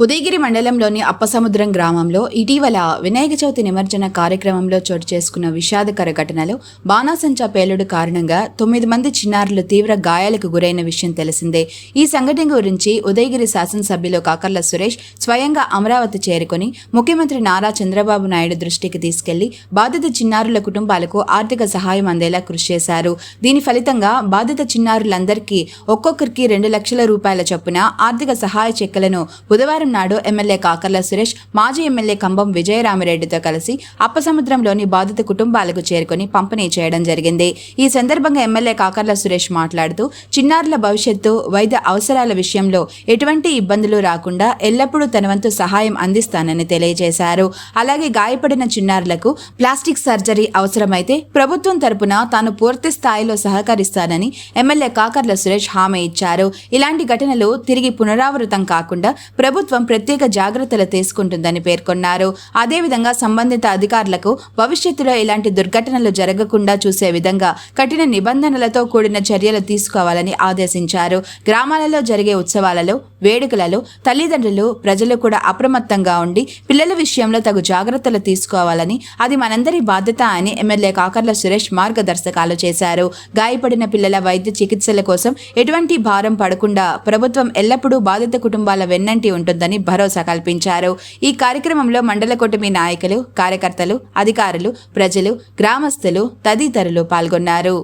ఉదయగిరి మండలంలోని అప్పసముద్రం గ్రామంలో ఇటీవల వినాయక చవితి నిమజ్జన కార్యక్రమంలో చోటు చేసుకున్న విషాదకర ఘటనలో బాణాసంచా పేలుడు కారణంగా తొమ్మిది మంది చిన్నారులు తీవ్ర గాయాలకు గురైన విషయం తెలిసిందే. ఈ సంఘటన గురించి ఉదయగిరి శాసనసభ్యులు కాకర్ల సురేష్ స్వయంగా అమరావతి చేరుకొని ముఖ్యమంత్రి నారా చంద్రబాబు నాయుడు దృష్టికి తీసుకెళ్ళి బాధిత చిన్నారుల కుటుంబాలకు ఆర్థిక సహాయం అందేలా కృషి చేశారు. దీని ఫలితంగా బాధిత చిన్నారులందరికీ ఒక్కొక్కరికి రెండు లక్షల రూపాయల చొప్పున ఆర్థిక సహాయ చెక్కులను బుధవారం నాడు ఎమ్మెల్యే కాకర్ల సురేష్ మాజీ ఎమ్మెల్యే కంబం విజయరామిరెడ్డితో కలిసి అప్పసముద్రంలోని బాధిత కుటుంబాలకు చేరుకొని పంపిణీ చేయడం జరిగింది. ఈ సందర్భంగా ఎమ్మెల్యే కాకర్ల సురేష్ మాట్లాడుతూ చిన్నారుల భవిష్యత్తు వైద్య అవసరాల విషయంలో ఎటువంటి ఇబ్బందులు రాకుండా ఎల్లప్పుడూ తన వంతు సహాయం అందిస్తానని తెలియజేశారు. అలాగే గాయపడిన చిన్నారులకు ప్లాస్టిక్ సర్జరీ అవసరమైతే ప్రభుత్వం తరపున తాను పూర్తి స్థాయిలో సహకరిస్తానని ఎమ్మెల్యే కాకర్ల సురేష్ హామీ ఇచ్చారు. ఇలాంటి ఘటనలు తిరిగి పునరావృతం కాకుండా ప్రభుత్వం ప్రత్యేక జాగ్రత్తలు తీసుకుంటుందని పేర్కొన్నారు. అదేవిధంగా సంబంధిత అధికారులకు భవిష్యత్తులో ఇలాంటి దుర్ఘటనలు జరగకుండా చూసే విధంగా కఠిన నిబంధనలతో కూడిన చర్యలు తీసుకోవాలని ఆదేశించారు. గ్రామాలలో జరిగే ఉత్సవాలలో వేడుకలలో తల్లిదండ్రులు ప్రజలు కూడా అప్రమత్తంగా ఉండి పిల్లల విషయంలో తగు జాగ్రత్తలు తీసుకోవాలని అది మనందరి బాధ్యత అని ఎమ్మెల్యే కాకర్ల సురేష్ మార్గదర్శకాలు చేశారు. గాయపడిన పిల్లల వైద్య చికిత్సల కోసం ఎటువంటి భారం పడకుండా ప్రభుత్వం ఎల్లప్పుడూ బాధిత కుటుంబాల వెన్నంటి ఉంటుంది ఉంటుందని భరోసా కల్పించారు. ఈ కార్యక్రమంలో మండల కూటమి నాయకులు కార్యకర్తలు అధికారులు ప్రజలు గ్రామస్తులు తదితరులు పాల్గొన్నారు.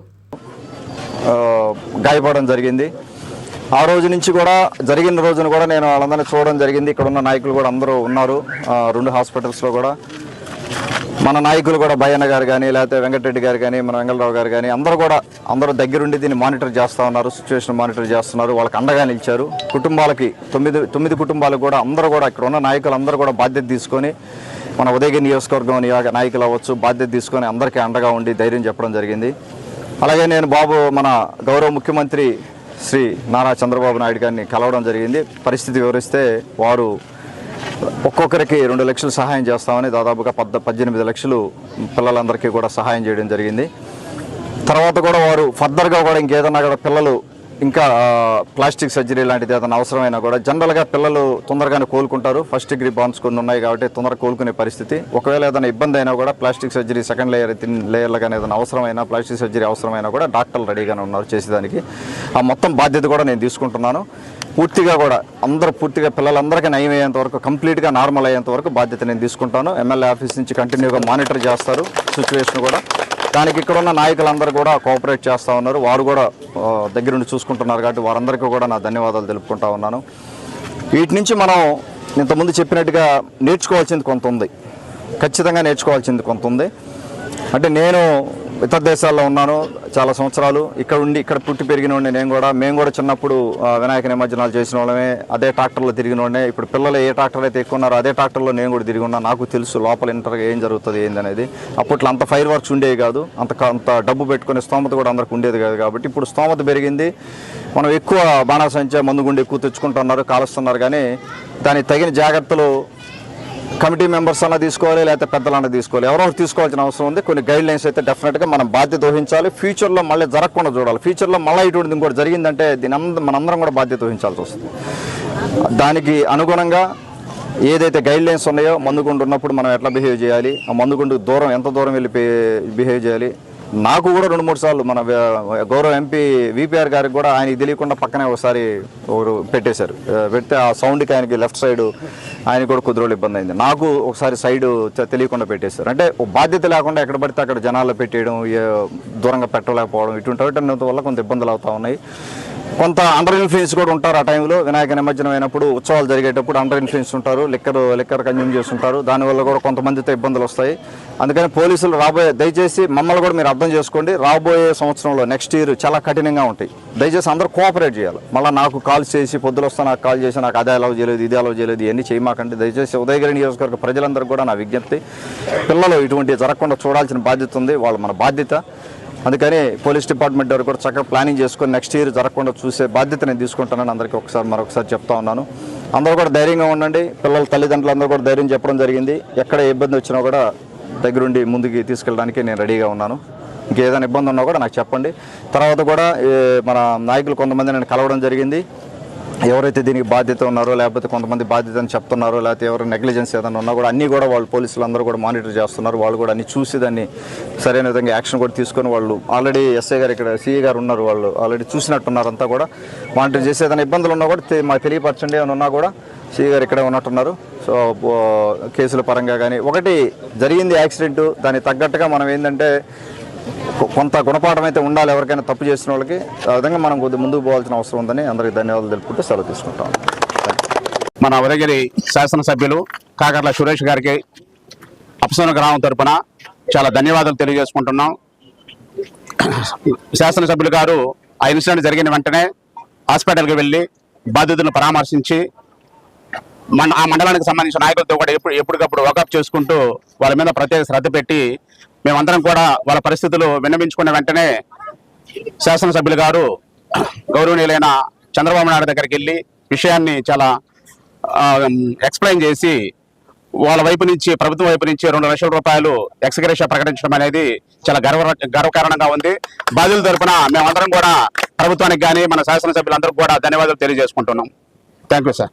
గాయపడడం జరిగింది. ఆ రోజు నుంచి కూడా జరిగిన రోజున కూడా నేను వాళ్ళందరినీ చూడడం జరిగింది. ఇక్కడ ఉన్న నాయకులు కూడా అందరూ ఉన్నారు. రెండు హాస్పిటల్స్లో కూడా. మన నాయకులు కూడా భయన్న గారు కానీ లేకపోతే వెంకటరెడ్డి గారు కానీ మన వెంగళరావు గారు కానీ అందరూ కూడా అందరూ దగ్గరుండి దీన్ని మానిటర్ చేస్తూ ఉన్నారు సిచ్యువేషన్ మానిటర్ చేస్తున్నారు వాళ్ళకి అండగా నిలిచారు. కుటుంబాలకి తొమ్మిది తొమ్మిది కుటుంబాలకు కూడా అందరూ కూడా ఇక్కడ ఉన్న నాయకులు అందరూ కూడా బాధ్యత తీసుకొని మన ఉదయగిరి నియోజకవర్గం నియోజక నాయకులు అవ్వచ్చు బాధ్యత తీసుకొని అందరికీ అండగా ఉండి ధైర్యం చెప్పడం జరిగింది. అలాగే నేను బాబు మన గౌరవ ముఖ్యమంత్రి శ్రీ నారా చంద్రబాబు నాయుడు గారిని కలవడం జరిగింది. పరిస్థితి వివరిస్తే వారు ఒక్కొక్కరికి రెండు లక్షలు సహాయం చేస్తామని దాదాపుగా పద్ద పద్దెనిమిది లక్షలు పిల్లలందరికీ కూడా సహాయం చేయడం జరిగింది. తర్వాత కూడా వారు ఫర్దర్గా కూడా ఇంకేదన్నా కూడా పిల్లలు ఇంకా ప్లాస్టిక్ సర్జరీ లాంటిది ఏదైనా అవసరమైనా కూడా జనరల్గా పిల్లలు తొందరగానే కోలుకుంటారు. ఫస్ట్ డిగ్రీ బాండ్స్ కొన్ని ఉన్నాయి కాబట్టి తొందరగా కోలుకునే పరిస్థితి. ఒకవేళ ఏదైనా ఇబ్బంది అయినా కూడా ప్లాస్టిక్ సర్జరీ సెకండ్ లేయర్ తిన్ లేయర్లో కానీ ఏదైనా అవసరమైనా ప్లాస్టిక్ సర్జరీ అవసరమైనా కూడా డాక్టర్లు రెడీగానే ఉన్నారు చేసేదానికి. ఆ మొత్తం బాధ్యత కూడా నేను తీసుకుంటున్నాను. పూర్తిగా కూడా అందరూ పూర్తిగా పిల్లలందరికీ నయం అయ్యేంత వరకు కంప్లీట్గా నార్మల్ అయ్యేంత వరకు బాధ్యత నేను తీసుకుంటాను. ఎమ్మెల్యే ఆఫీస్ నుంచి కంటిన్యూగా మానిటర్ చేస్తారు సిచ్యువేషన్ కూడా. దానికి ఇక్కడ ఉన్న నాయకులందరూ కూడా కోఆపరేట్ చేస్తూ ఉన్నారు. వారు కూడా దగ్గరుండి చూసుకుంటున్నారు కాబట్టి వారందరికీ కూడా నా ధన్యవాదాలు తెలుపుకుంటా ఉన్నాను. వీటి నుంచి మనం ఇంతకుముందు చెప్పినట్టుగా నేర్చుకోవాల్సింది కొంత ఉంది. ఖచ్చితంగా నేర్చుకోవాల్సింది కొంత ఉంది. అంటే నేను ఇతర దేశాల్లో ఉన్నాను చాలా సంవత్సరాలు. ఇక్కడ ఉండి ఇక్కడ పుట్టి పెరిగిన వాడిని నేను కూడా మేము కూడా చిన్నప్పుడు వినాయక నిమజ్జనాలు చేసిన వాళ్ళమే. అదే ట్రాక్టర్లో తిరిగిన వాడినే. ఇప్పుడు పిల్లలు ఏ ట్రాక్టర్ అయితే ఎక్కువ ఉన్నారో అదే ట్రాక్టర్లో నేను కూడా తిరిగి ఉన్నా. నాకు తెలుసు లోపల ఇంటర్గా ఏం జరుగుతుంది ఏందనేది అప్పట్లో అంత ఫైర్ వర్క్స్ ఉండేవి కాదు. అంత అంత డబ్బు పెట్టుకునే స్తోమత కూడా అందరికి ఉండేది కాదు కాబట్టి ఇప్పుడు స్తోమత పెరిగింది. మనం ఎక్కువ బాణాసంచ మందు గుండె ఎక్కువ తెచ్చుకుంటున్నారు కాలుస్తున్నారు. కానీ దానికి తగిన జాగ్రత్తలు కమిటీ మెంబర్స్ అన్న తీసుకోవాలి లేకపోతే పెద్దలన్నా తీసుకోవాలి. ఎవరో తీసుకోవాల్సిన అవసరం ఉంది. కొన్ని గైడ్ లైన్స్ అయితే డెఫినెట్గా మనం బాధ్యత వహించాలి. ఫ్యూచర్లో మళ్ళీ జరగకుండా చూడాలి. ఫ్యూచర్లో మళ్ళీ ఇటువంటిది ఇంకోటి జరిగిందంటే దీని మనందరం కూడా బాధ్యత వహించాల్సి వస్తుంది. దానికి అనుగుణంగా ఏదైతే గైడ్ లైన్స్ ఉన్నాయో మందుగుండు ఉన్నప్పుడు మనం ఎట్లా బిహేవ్ చేయాలి? ఆ మందుగుండు దూరం ఎంత దూరం వెళ్ళి బిహేవ్ చేయాలి? నాకు కూడా రెండు మూడు సార్లు మన గౌరవ ఎంపీ విపిఆర్ గారికి కూడా ఆయనకి తెలియకుండా పక్కనే ఒకసారి ఒకరు పెట్టేశారు. పెడితే ఆ సౌండ్కి ఆయనకి లెఫ్ట్ సైడ్ ఆయన కూడా కొద్ది రోజులు ఇబ్బంది అయింది. నాకు ఒకసారి సైడ్ తెలియకుండా పెట్టేశారు. అంటే బాధ్యత లేకుండా ఎక్కడ పడితే అక్కడ జనాల్లో పెట్టేయడం దూరంగా పెట్టలేకపోవడం ఇటువంటి వల్ల కొంత ఇబ్బందులు అవుతా ఉన్నాయి. కొంత అండర్ ఇన్ఫ్లుయెన్స్ కూడా ఉంటారు ఆ టైంలో వినాయక నిమజ్జనం అయినప్పుడు ఉత్సవాలు జరిగేటప్పుడు అండర్ ఇన్ఫ్లుయెన్స్ ఉంటారు. లిక్కర్ లిక్కర్ కన్జ్యూమ్ చేస్తుంటారు. దానివల్ల కూడా కొంతమందితో ఇబ్బందులు వస్తాయి. అందుకని పోలీసులు రాబోయే దయచేసి మమ్మల్ని కూడా మీరు అర్థం చేసుకోండి. రాబోయే సంవత్సరంలో నెక్స్ట్ ఇయర్ చాలా కఠినంగా ఉంటాయి. దయచేసి అందరూ కోఆపరేట్ చేయాలి. మళ్ళీ నాకు కాల్ చేసి పొద్దులు వస్తా నాకు కాల్ చేసి నాకు అదే అలవ్ చేయలేదు ఇది అలవ్ చేయలేదు ఇవన్నీ చేయమాకండి. దయచేసి ఉదయగిరి నియోజకవర్గ ప్రజలందరూ కూడా నా విజ్ఞప్తి. పిల్లలు ఇటువంటి జరగకుండా చూడాల్సిన బాధ్యత ఉంది. వాళ్ళు మన బాధ్యత. అందుకని పోలీస్ డిపార్ట్మెంట్ వారు కూడా చక్కగా ప్లానింగ్ చేసుకొని నెక్స్ట్ ఇయర్ జరగకుండా చూసే బాధ్యత నేను తీసుకుంటానని అందరికీ ఒకసారి మరొకసారి చెప్తా ఉన్నాను. అందరూ కూడా ధైర్యంగా ఉండండి. పిల్లల తల్లిదండ్రులు అందరూ కూడా ధైర్యం చెప్పడం జరిగింది. ఎక్కడ ఏ ఇబ్బంది వచ్చినా కూడా దగ్గరుండి ముందుకి తీసుకెళ్ళడానికి నేను రెడీగా ఉన్నాను. ఇంకేదైనా ఇబ్బంది ఉన్నా కూడా నాకు చెప్పండి. తర్వాత కూడా మన నాయకులు కొంతమంది నేను కలవడం జరిగింది. ఎవరైతే దీనికి బాధ్యత ఉన్నారో లేకపోతే కొంతమంది బాధ్యత అని చెప్తున్నారో లేకపోతే ఎవరు నెగ్లిజెన్స్ ఏదైనా ఉన్నా కూడా అన్నీ కూడా వాళ్ళు పోలీసులు అందరూ కూడా మానిటర్ చేస్తున్నారు. వాళ్ళు కూడా అన్ని చూసి దాన్ని సరైన విధంగా యాక్షన్ కూడా తీసుకొని వాళ్ళు ఆల్రెడీ ఎస్ఐ గారు ఇక్కడ సిఐ గారు ఉన్నారు. వాళ్ళు ఆల్రెడీ చూసినట్టున్నారు అంతా కూడా. మానిటర్ చేసి ఏదైనా ఇబ్బందులు ఉన్నా కూడా మాకు తెలియపరచండి అని ఉన్నా కూడా సిఐ గారు ఇక్కడే ఉన్నట్టున్నారు. సో కేసుల పరంగా కానీ ఒకటి జరిగింది యాక్సిడెంట్. దానికి తగ్గట్టుగా మనం ఏంటంటే కొంత గుణపాఠం అయితే ఉండాలి ఎవరికైనా తప్పు చేసిన వాళ్ళకి. ఆ విధంగా మనం కొద్దిగా ముందుకు పోవాల్సిన అవసరం ఉందని అందరికీ ధన్యవాదాలు తెలుపుకుంటూ సెలవు తీసుకుంటాం. మన ఉదయగిరి శాసనసభ్యులు కాకర్ల సురేష్ గారికి అప్సన గ్రామం తరపున చాలా ధన్యవాదాలు తెలియజేసుకుంటున్నాం. శాసనసభ్యులు గారు ఆ ఇన్సిడెంట్ జరిగిన వెంటనే హాస్పిటల్కి వెళ్ళి బాధితులను పరామర్శించి మన ఆ మండలానికి సంబంధించిన నాయకులతో కూడా ఎప్పుడు ఎప్పటికప్పుడు వాకప్ చేసుకుంటూ వాళ్ళ మీద ప్రత్యేక శ్రద్ధ పెట్టి మేమందరం కూడా వాళ్ళ పరిస్థితులు విన్నవించుకున్న వెంటనే శాసనసభ్యులు గారు గౌరవనీయులైన చంద్రబాబు నాయుడు దగ్గరికి వెళ్ళి విషయాన్ని చాలా ఎక్స్ప్లెయిన్ చేసి వాళ్ళ వైపు నుంచి ప్రభుత్వం వైపు నుంచి రెండు లక్షల రూపాయలు ఎక్స్గ్రేషియా ప్రకటించడం అనేది చాలా గర్వ గర్వకారణంగా ఉంది. బాధితుల తరపున మేమందరం కూడా ప్రభుత్వానికి కానీ మన శాసనసభ్యులందరికీ కూడా ధన్యవాదాలు తెలియజేసుకుంటున్నాం. Thank you sir